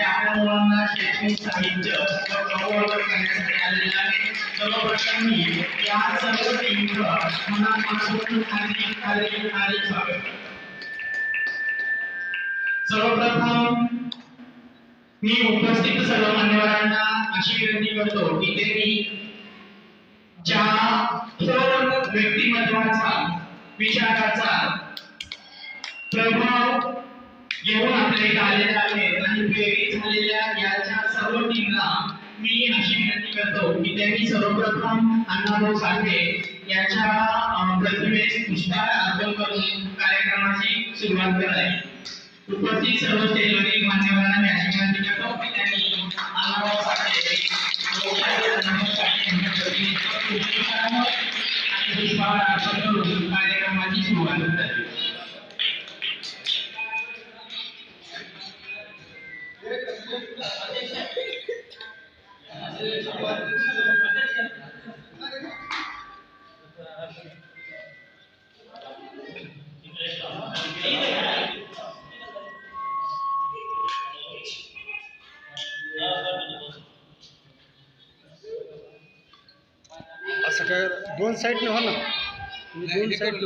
आपल्या मुलांना शैक्षणिक साहित्य करण्यासाठी आलेले आहे सर्वप्रथम मी या सर्व टीमचं मनापासून हार्दिक हार्दिक हार्दिक स्वागत सर्वप्रथम मी उपस्थित सर्व मान्यवरांना अशी विनंती करतो की त्यांनी ज्या थोर व्यक्तिमत्वाचा विचाराचा प्रभाव घेऊन आपल्या इथे आलेले आहेत आणि प्रेरित झालेल्या याच्या सर्व टीमला मी अशी विनंती करतो की त्यांनी सर्वप्रथम अण्णाभाऊ साठे यांच्या प्रतिमेस पुष्पहार अर्पण करून कार्यक्रमाची सुरुवात करावी. उपस्थित सर्व स्टेजवरील मान्यवरांना मी अशी विनंती करतो की त्यांनी अण्णाभाऊ साठे आणि पुष्पहार अर्पण करून कार्यक्रमाची सुरुवात करावी. सगळ्या दोन साईडने हो ना. तुम्ही दोन साईड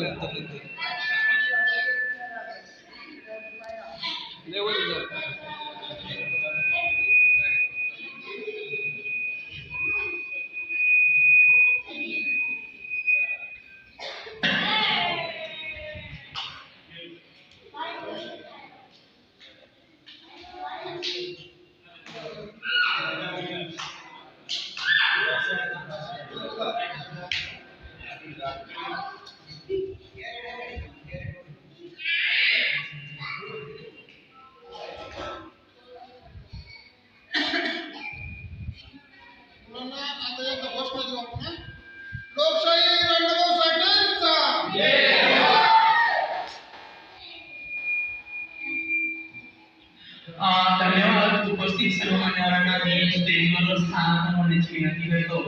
धन्यवाद सर्व मान्यवरांना मी स्टेजवर स्थानापन्न होण्याची विनंती करतो.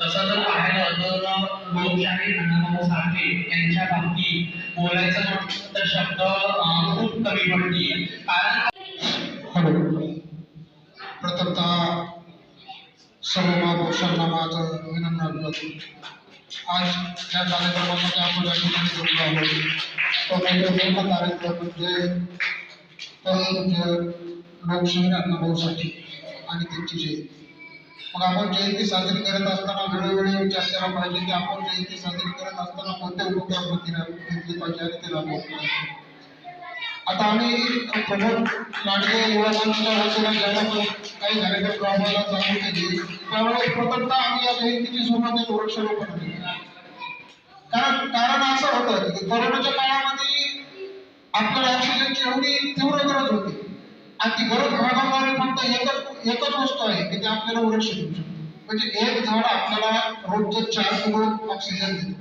तसं जर पाहायला तर लोकशाही अण्णाभाऊ साठे यांच्या बाबतीत बोलायचं म्हटलं तर शब्द खूप कमी पडतील. कारण हॅलो. प्रथमतः सर्व महापुरुषांना माझं विनम्र अभिवादन आज या कार्यक्रमामध्ये आपण या ठिकाणी जमलो आहोत. तो म्हणजे मोठा कार्यक्रम म्हणजे तो म्हणजे अण्णाभाऊ साठे आणि त्यांची जयंती मग आपण जयंती साजरी करत असताना वेळोवेळी विचार केला पाहिजे की आपण जयंती साजरी करत असताना कोणते उपक्रम हाती घेतले पाहिजे आणि ते राबवले आता आम्ही प्रमुख लाडके युवा मंचच्या वतीने ज्यावेळेला काही कार्यक्रम राबवायला चालू केले त्यामुळे प्रथमतः आम्ही या जयंतीची सुरुवात वृक्षारोपण केली. कारण कारण असं होतं की कोरोनाच्या काळामध्ये आपल्याला ऑक्सिजनची एवढी तीव्र गरज होती. आणि ती गरज भागवणारी फक्त एकच एकच वस्तू आहे की ते आपल्याला वृक्ष देऊ शकतो. म्हणजे एक झाड आपल्याला रोजचं चार किलो ऑक्सिजन देतो.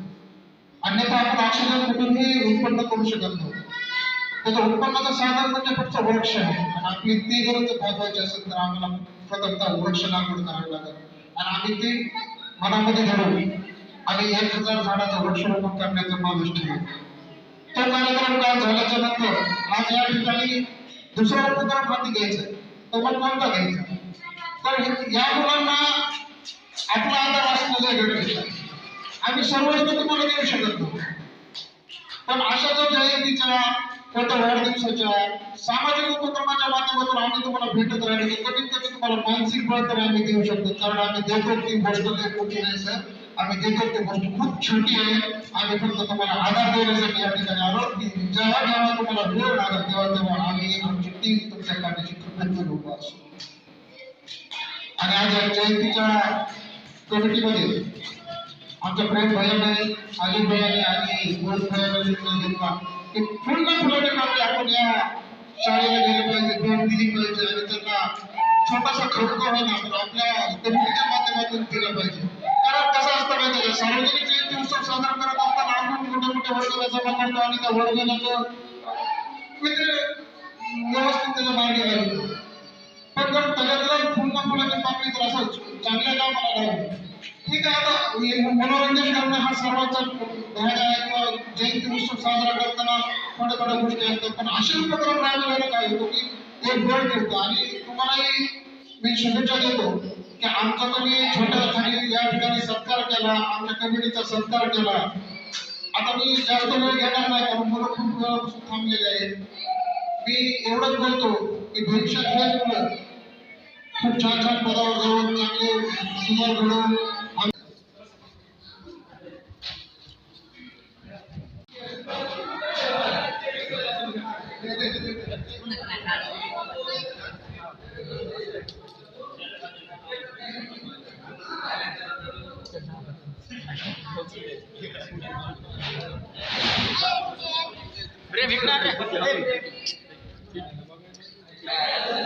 अन्यथा आपण ऑक्सिजन कुठूनही उत्पन्न करू शकत नव्हतो त्याचं उत्पन्नाचं साधन म्हणजे फक्त वृक्ष आहे. आणि आपली ती गरज भागवायची असेल तर आम्हाला प्रथमतः वृक्ष लागवड करावी लागेल. आणि आम्ही ती मनामध्ये धरून आणि एक हजार झाडाचं वृक्षरोपण करण्याचं माझं ठरवलं तो कार्यक्रम काय झाल्याच्यानंतर आज या ठिकाणी दुसऱ्या उपक्रम हाती घ्यायचं. तो पण कोणता घ्यायचा? तर या मुलांना आपला आता असणं लय आम्ही सर्व वस्तू तुम्हाला देऊ शकत नाही. पण अशा जो जयंतीच्या कोणत्या वाढदिवसाच्या सामाजिक उपक्रमाच्या माध्यमातून आम्ही तुम्हाला भेटत राहिले. की कमीत कमी तुम्हाला मानसिक बळ तर आम्ही देऊ शकतो. कारण आम्ही देतो ती गोष्ट नाही सर. आम्ही देतो ती गोष्ट खूप छोटी आहे. आम्ही फक्त तुम्हाला आधार देण्यासाठी या ठिकाणी आलो. की जेव्हा जेव्हा तुम्हाला वेळ लागत तेव्हा तेव्हा आम्ही आमची टीम तुमच्या कामाची खबरदारी उभा असू. आणि आज या जयंतीच्या कमिटीमध्ये आमच्या प्रेम भयाने अजित भयाने आणि गोड भयाने निर्णय घेतला. की पूर्ण फुलाने आपण या शाळेला गेले पाहिजे भेट दिली पाहिजे आणि त्यांना छोटासा खर्च होईना पण आपल्या कमिटीच्या माध्यमातून केलं पाहिजे. कारण कसं असतं माहिती आहे का? सार्वजनिक जयंती उत्सव साजरा करत असताना आपण मोठ्या मोठ्या वर्गाला जमा करतो आणि त्या वर्गाला व्यवस्थित त्याला मागे लागतो पण जर त्याच्यातला पूर्ण फुलाची पाकळी तर असं चांगल्या कामाला लावली ठीक आहे आता मनोरंजन करणं हा सर्वांचा भाग आहे किंवा जयंती उत्सव साजरा करताना थोड्या थोड्या गोष्टी असतात. पण असे उपक्रम राबवल्याने काय होतो की एक बळ मिळतो. आणि तुम्हालाही मी शुभेच्छा देतो की आमचा तुम्ही छोट्या खाली या ठिकाणी सत्कार केला आमच्या कमिटीचा सत्कार केला. आता मी जास्त वेळ घेणार नाही कारण मुलं खूप वेळापासून थांबलेले आहेत. मी एवढंच बोलतो की भविष्यात हेच मुलं खूप छान छान पदावर जाऊन चांगले सुधार घडवून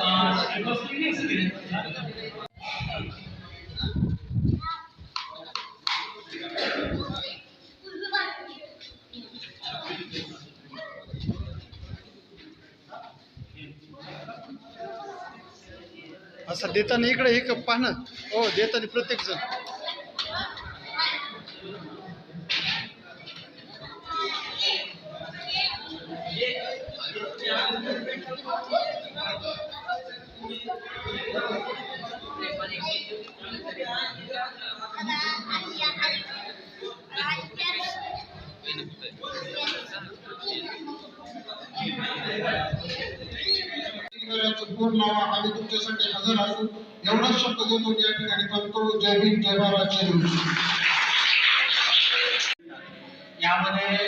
आम- असं देताना इकडे हे पाहणं. हो देताना प्रत्येक जण आम्ही तुमच्यासाठी हजर असू एवढाच शब्द देतो या ठिकाणी करतो जय जय महाराज यामध्ये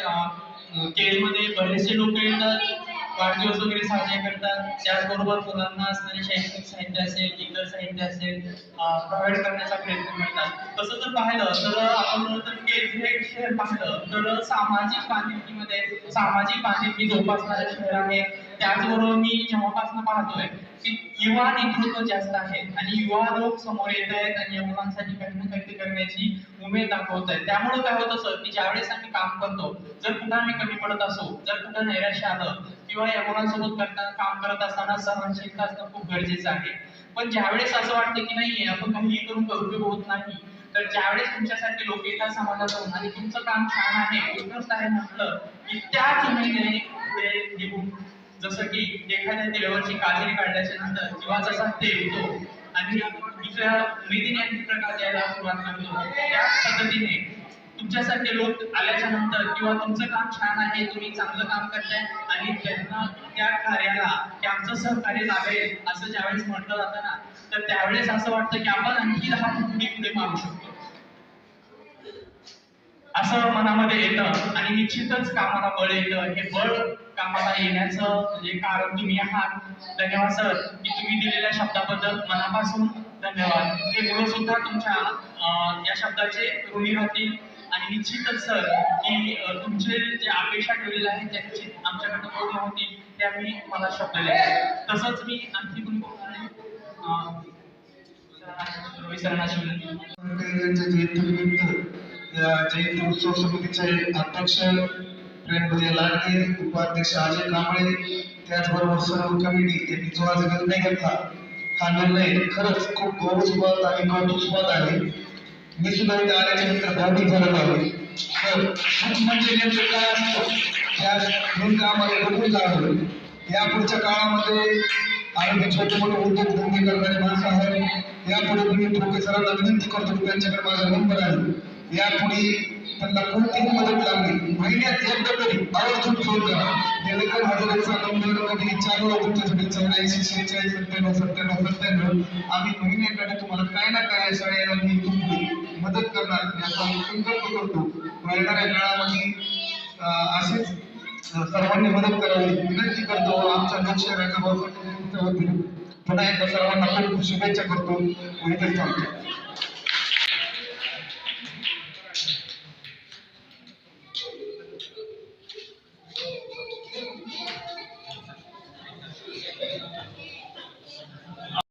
केलमध्ये बरेचसे लोक येतात. वाढदिवस वगैरे साजरे करतात. त्याचबरोबर मुलांना असणारे शैक्षणिक साहित्य असेल इतर साहित्य असेल प्रोव्हाइड करण्याचा प्रयत्न करतात. तसं जर पाहिलं तर आपण जर केज हे शहर पाहिलं तर सामाजिक बांधिलकीमध्ये सामाजिक बांधिलकी जोपासणारं शहर आहे. त्याचबरोबर मी जेव्हापासून पाहतोय की युवा नेतृत्व जास्त आहे. आणि युवा लोक समोर येत आहेत आणि या मुलांसाठी काही ना काही करण्याची उमेद दाखवत आहेत. त्यामुळे काय होत असं की ज्यावेळेस आम्ही काम करतो जर कुठं आम्ही कमी पडत असो जर कुठं नैराश्य आलं किंवा या मुलांसोबत करताना काम करत असताना सहनशीलता असणं खूप गरजेचं आहे. पण ज्यावेळेस असं वाटतं की नाही आपण काहीही करून उपयोग होत नाही तर ज्यावेळेस तुमच्यासारखे लोक येतात समाजात जाऊन आणि तुमचं काम छान आहे उत्कृष्ट आहे म्हटलं की त्याच उमेदीने पुढे निघून जसं की एखाद्या देवाची काजरी काढल्याच्या नंतर किंवा जसा ते येतो आणि दुसऱ्या उमेदीने आणखी प्रकाश द्यायला सुरुवात करतो त्याच पद्धतीने तुमच्यासारखे लोक आल्याच्यानंतर किंवा तुमचं काम छान आहे तुम्ही चांगलं काम करताय आणि त्यांना त्या कार्याला की आमचं सहकार्य लाभेल असं ज्यावेळेस म्हटलं जातं ना तर त्यावेळेस असं वाटतं की आपण आणखी लहान मुली पुढे मारू शकतो. असं मनामध्ये येतं आणि निश्चितच कामाला बळ येतं. हे बळ कामाला येण्याचं म्हणजे कारण तुम्ही आहात. धन्यवाद सर की तुम्ही दिलेल्या शब्दाबद्दल मनापासून धन्यवाद. हे मुलं सुद्धा तुमच्या या शब्दाचे ऋणी राहतील आणि निश्चितच सर की तुमचे जे अपेक्षा ठेवलेल्या आहेत त्यांची आमच्याकडनं पूर्ण होतील ते आम्ही मला शब्द द्यायचे तसंच मी आणखी कोणी बोलणार आहे? अं, रवी विनंती यांच्या जयंती उत्सव समितीचे अध्यक्ष ट्रेनमध्ये लाडके उपाध्यक्ष अजय कांबळे त्याचबरोबर सर्व कमिटी यांनी जो आज निर्णय घेतला. हा निर्णय खरंच खूप गौरवस्पद आणि कौतुकस्पद आहे. मी सुद्धा इथे आल्याच्यानंतर भावनिक झालेलो आहे तर सुख म्हणजे नेमकं काय असतं? त्या नेमकं आम्हाला बघून जावं या पुढच्या काळामध्ये आरोग्य छोटे मोठे उद्योग धंदे करणारे माणसं आहेत यापुढे मी प्रोफेसरांना विनंती करतो त्यांच्याकडे माझा नंबर आहे. यापुढे त्यांना कोणतीही मदत लागली? महिन्यात एकदा तरी आवर्जून हजारेचा नंबर कधी चालू तुमच्यासाठी चौऱ्याऐंशी शेहेचाळीस सत्त्याण्णव सत्त्याण्णव सत्त्याण्णव. आम्ही महिन्याकडे तुम्हाला काय ना काय शाळेला मी तुमची मदत करणार. याचा संकल्प करतो. येणाऱ्या काळामध्ये असेच सर्वांनी मदत करावी. विनंती करतो. आमच्या लोकशाहीच्या पुन्हा एकदा सर्वांना खूप खूप शुभेच्छा करतो. व इथे थांबतो